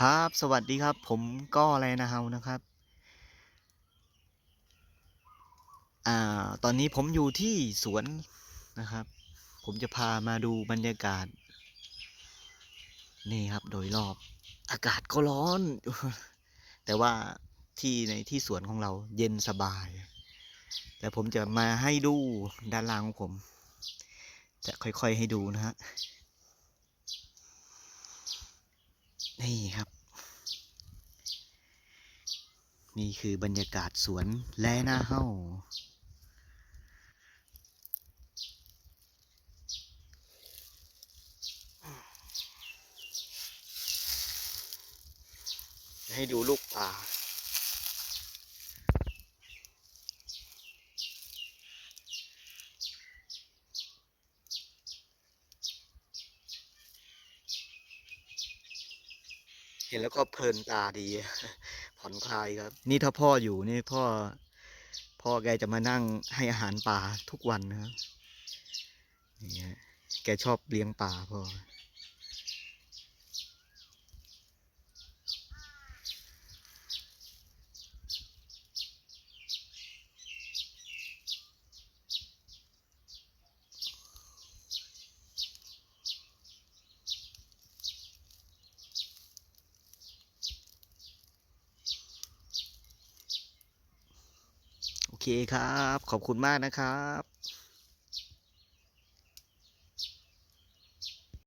ครับ สวัสดีครับ ผมก็อะไรนะเฮานะครับ อ่า ตอนนี้ผมอยู่ที่สวนนะครับ ผมจะพามาดูบรรยากาศ นี่ครับโดยรอบ อากาศก็ร้อน แต่ว่าที่ในที่สวนของเราเย็นสบายแต่ผมจะมาให้ดูด้านล่างของผม จะค่อยๆให้ดูนะฮะ นี่ครับ นี่คือบรรยากาศสวนแลหน้าเฮ้าให้ดูลูกป่า ห็นแล้วก็เพลินตาดีผ่อนคลายครับ นี่ถ้าพ่ออยู่นี่พ่อ พ่อแกจะมานั่งให้อาหารป่าทุกวันนะครับนี่ฮะแกชอบเลี้ยงป่าพ่อ เคครับ ขอบคุณมากนะครับ